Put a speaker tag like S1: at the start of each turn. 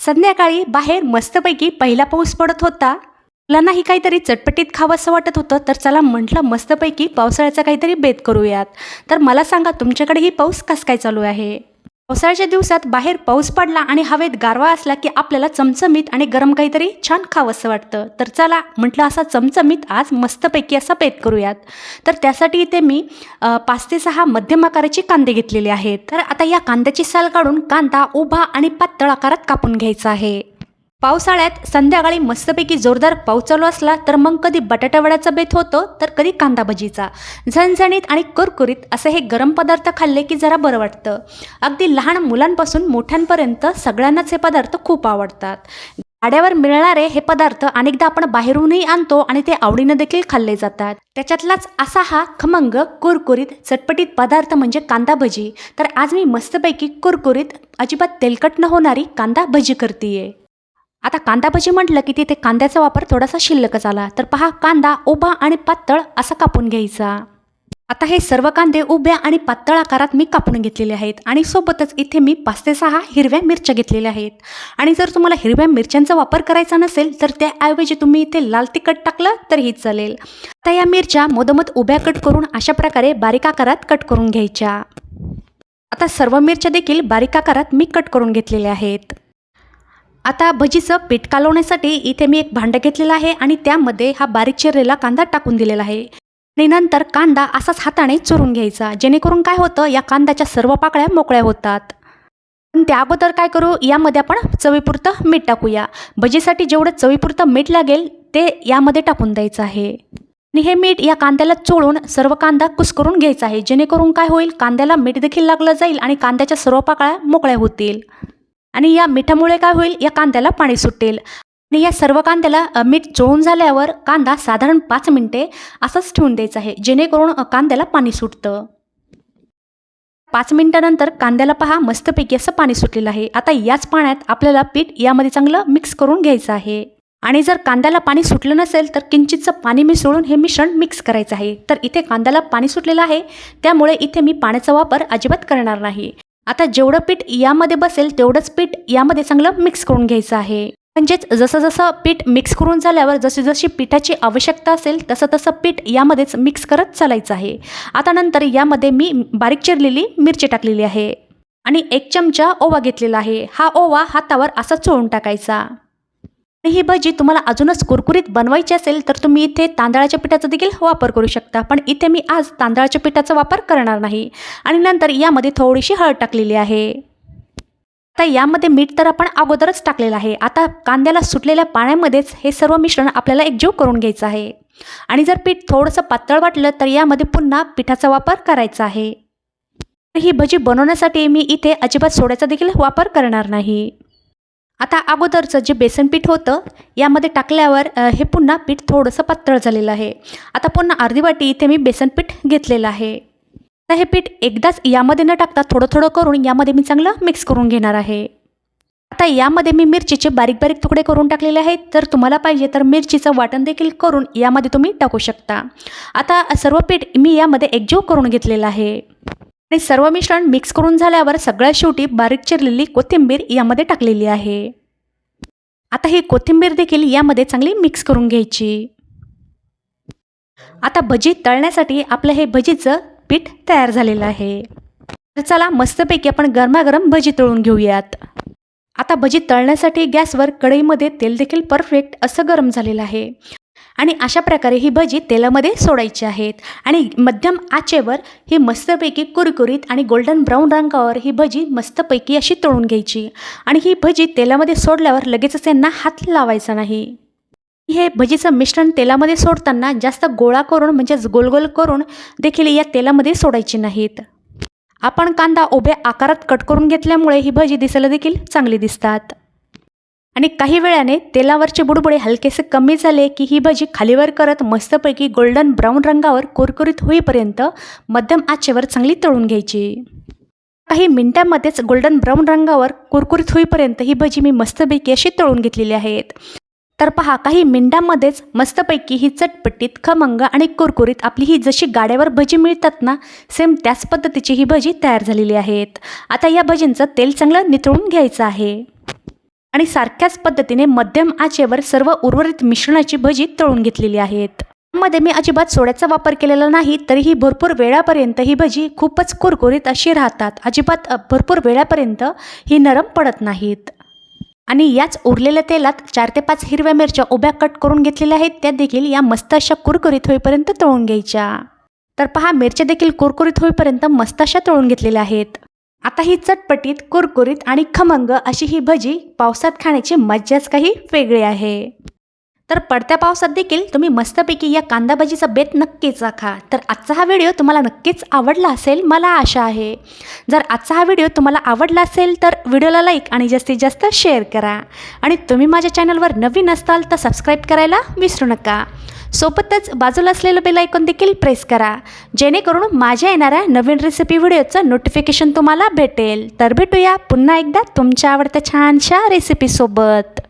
S1: संध्याकाळी बाहेर मस्तपैकी पहिला पाऊस पडत होता. मुलांनाही काहीतरी चटपटीत खावंसं वाटत होतं तर चला म्हटलं मस्तपैकी पावसाळ्याचा काहीतरी बेत करूयात. तर मला सांगा तुमच्याकडेही पाऊस कसं काय चालू आहे? पावसाळ्याच्या दिवसात बाहेर पाऊस पडला आणि हवेत गारवा असला की आपल्याला चमचमीत आणि गरम काहीतरी छान खावंसं वाटतं. तर चला म्हटलं असा चमचमीत आज मस्तपैकी असा पेत करूयात. तर त्यासाठी इथे मी पाच ते सहा मध्यम आकाराचे कांदे घेतलेले आहेत. तर आता या कांद्याची साल काढून कांदा उभा आणि पातळ आकारात कापून घ्यायचा आहे. पावसाळ्यात संध्याकाळी मस्तपैकी जोरदार पाऊस चालू असला तर मग कधी बटाटावड्याचा बेत होतो तर कधी कांदा भजीचा झणझणीत आणि कुरकुरीत असे हे गरम पदार्थ खाल्ले की जरा बरं वाटतं. अगदी लहान मुलांपासून मोठ्यांपर्यंत सगळ्यांनाच हे पदार्थ खूप आवडतात. गाड्यावर मिळणारे हे पदार्थ अनेकदा आपण बाहेरूनही आणतो आणि ते आवडीनं देखील खाल्ले जातात. त्याच्यातलाच असा हा खमंग कुरकुरीत चटपटीत पदार्थ म्हणजे कांदा भजी तर आज मी मस्तपैकी कुरकुरीत अजिबात तेलकट न होणारी कांदा भजी करते आता कांदा भजी म्हटलं की तिथे कांद्याचा वापर थोडासा शिल्लकच आला तर पहा कांदा उभा आणि पातळ असा कापून घ्यायचा. आता हे सर्व कांदे उभ्या आणि पातळ आकारात मी कापून घेतलेले आहेत आणि सोबतच इथे मी पाच ते सहा हिरव्या मिरच्या घेतलेल्या आहेत. आणि जर तुम्हाला हिरव्या मिरच्यांचा वापर करायचा नसेल तर त्याऐवजी तुम्ही इथे लाल तिखट टाकलं तरीही चालेल. आता या मिरच्या मधोमध उभ्या कट करून अशा प्रकारे बारीक आकारात कट करून घ्यायच्या. आता सर्व मिरच्या देखील बारीक आकारात मी कट करून घेतलेल्या आहेत. आता भजीचं पीठ कालवण्यासाठी इथे मी एक भांडं घेतलेलं आहे आणि त्यामध्ये हा बारीक चिरलेला कांदा टाकून दिलेला आहे. आणि नंतर कांदा असाच हाताने चुरून घ्यायचा. जेणेकरून काय होतं या कांद्याच्या सर्व पाकळ्या मोकळ्या होतात. पण त्या अगोदर काय करू यामध्ये आपण चवीपुरतं मीठ टाकूया. भजीसाठी जेवढं चवीपुरतं मीठ लागेल ते यामध्ये टाकून द्यायचं आहे. आणि हे मीठ या कांद्याला चोळून सर्व कांदा कुस्करून घ्यायचा आहे. जेणेकरून काय होईल कांद्याला मीठ देखील लागलं जाईल आणि कांद्याच्या सर्व पाकळ्या मोकळ्या होतील. आणि या मिठामुळे काय होईल? या कांद्याला पाणी सुटेल. आणि या सर्व कांद्याला मीठ चोळून झाल्यावर कांदा साधारण पाच मिनटे असंच ठेवून द्यायचा आहे जेणेकरून कांद्याला पाणी सुटतं. पाच मिनटानंतर कांद्याला पहा मस्तपैकी असं पाणी सुटलेलं आहे. आता याच पाण्यात आपल्याला पीठ यामध्ये चांगलं मिक्स करून घ्यायचं आहे. आणि जर कांद्याला पाणी सुटलं नसेल तर किंचितचं पाणी मिसळून हे मिश्रण मिक्स करायचं आहे. तर इथे कांद्याला पाणी सुटलेलं आहे त्यामुळे इथे मी पाण्याचा वापर अजिबात करणार नाही. आता जेवढं पीठ यामध्ये बसेल तेवढंच पीठ यामध्ये चांगलं मिक्स करून घ्यायचं आहे. म्हणजेच जसं जसं पीठ मिक्स करून झाल्यावर जशी जशी पिठाची आवश्यकता असेल तसं तसं पीठ यामध्येच मिक्स करत चालायचं आहे. आता नंतर यामध्ये मी बारीक चिरलेली मिरची टाकलेली आहे. आणि एक चमचा ओवा घेतलेला आहे. हा ओवा हातावर असा चोळून टाकायचा. आणि ही भजी तुम्हाला अजूनच कुरकुरीत बनवायची असेल तर तुम्ही इथे तांदळाच्या पिठाचा देखील वापर करू शकता. पण इथे मी आज तांदळाच्या पिठाचा वापर करणार नाही. आणि नंतर यामध्ये थोडीशी हळद टाकलेली आहे. आता यामध्ये मीठ तर आपण अगोदरच टाकलेलं आहे. आता कांद्याला सुटलेल्या पाण्यामध्येच हे सर्व मिश्रण आपल्याला एकजीव करून घ्यायचं आहे. आणि जर पीठ थोडंसं पातळ वाटलं तर यामध्ये पुन्हा पिठाचा वापर करायचा आहे. ही भजी बनवण्यासाठी मी इथे अजिबात सोड्याचा देखील वापर करणार नाही. आता अगोदरचं जे बेसन पीठ होतं यामध्ये टाकल्यावर हे पुन्हा पीठ थोडंसं पातळ झालेलं आहे. आता पुन्हा अर्धी वाटी इथे मी बेसन पीठ घेतलेलं आहे. आता हे पीठ एकदाच यामध्ये न टाकता थोडं थोडं करून यामध्ये मी चांगलं मिक्स करून घेणार आहे. आता यामध्ये मी मिरचीचे बारीक बारीक तुकडे करून टाकलेले आहेत. तर तुम्हाला पाहिजे तर मिरचीचं वाटण देखील करून यामध्ये तुम्ही टाकू शकता. आता सर्व पीठ मी यामध्ये एकजीव करून घेतलेलं आहे. आणि सर्व मिश्रण मिक्स करून झाल्यावर सगळ्यात शेवटी बारीक चिरलेली कोथिंबीर यामध्ये टाकलेली आहे. आता ही कोथिंबीर देखील यामध्ये चांगली मिक्स करून घ्यायची. आता भजी तळण्यासाठी आपलं हे भजीचं पीठ तयार झालेलं आहे. तर चला मस्तपैकी आपण गरमागरम भजी तळून घेऊयात. आता भजी तळण्यासाठी गॅसवर कढईमध्ये तेल देखील परफेक्ट असं गरम झालेलं आहे. आणि अशा प्रकारे ही भजी तेलामध्ये सोडायची आहेत. आणि मध्यम आचेवर ही मस्तपैकी कुरकुरीत आणि गोल्डन ब्राऊन रंगावर ही भजी मस्तपैकी अशी तळून घ्यायची. आणि ही भजी तेलामध्ये सोडल्यावर लगेचच यांना हात लावायचा नाही. हे भजीचं मिश्रण तेलामध्ये सोडताना जास्त गोळा करून म्हणजेच गोलगोल करून देखील या तेलामध्ये सोडायची नाहीत. आपण कांदा उभ्या आकारात कट करून घेतल्यामुळे ही भजी दिसायला देखील चांगली दिसतात. आणि काही वेळाने तेलावरचे बुडबुडे हलकेसे कमी झाले की ही भजी खालीवर करत मस्तपैकी गोल्डन ब्राऊन रंगावर कुरकुरीत होईपर्यंत मध्यम आचेवर चांगली तळून घ्यायची. काही मिनिटांमध्येच गोल्डन ब्राऊन रंगावर कुरकुरीत होईपर्यंत ही भजी मी मस्तपैकी अशी तळून घेतलेली आहेत. तर पहा काही मिनिटांमध्येच मस्तपैकी ही चटपटीत खमंग आणि कुरकुरीत आपली ही जशी गाड्यावर भजी मिळतात ना सेम त्याच पद्धतीची ही भजी तयार झालेली आहेत. आता या भजींचं तेल चांगलं नितळून घ्यायचं आहे. आणि सारख्याच पद्धतीने मध्यम आचेवर सर्व उर्वरित मिश्रणाची भजी तळून घेतलेली आहेत. मध्ये मी अजिबात सोड्याचा वापर केलेला नाही तरीही भरपूर वेळापर्यंत ही भजी खूपच कुरकुरीत अशी राहतात. अजिबात भरपूर वेळापर्यंत ही नरम पडत नाहीत. आणि याच उरलेल्या तेलात चार ते पाच हिरव्या मिरच्या उभ्या कट करून घेतलेल्या आहेत त्या देखील या मस्त अशा कुरकुरीत होईपर्यंत तळून घ्यायच्या. तर पहा मिरच्या देखील कुरकुरीत होईपर्यंत मस्त अशा तळून घेतलेल्या आहेत. आता ही चटपटीत कुरकुरीत आणि खमंग अशी ही भजी पावसात खाण्याची मज्जाच काही वेगळी आहे. तर पडत्या पावसात देखील तुम्ही मस्तपैकी या कांदा भजीचा बेत नक्कीच आखा तर आजचा हा व्हिडिओ तुम्हाला नक्कीच आवडला असेल मला आशा आहे. जर आजचा हा व्हिडिओ तुम्हाला आवडला असेल तर व्हिडिओला लाईक आणि जास्तीत जास्त शेअर करा. आणि तुम्ही माझ्या चॅनलवर नवीन असाल तर सबस्क्राईब करायला विसरू नका. सोबतच बाजूला असलेलं बेल आयकॉन देखील प्रेस करा. जेणेकरून माझ्या येणाऱ्या नवीन रेसिपी व्हिडिओचं नोटिफिकेशन तुम्हाला भेटेल. तर भेटूया पुन्हा एकदा तुमच्या आवडत्या छानशा रेसिपीसोबत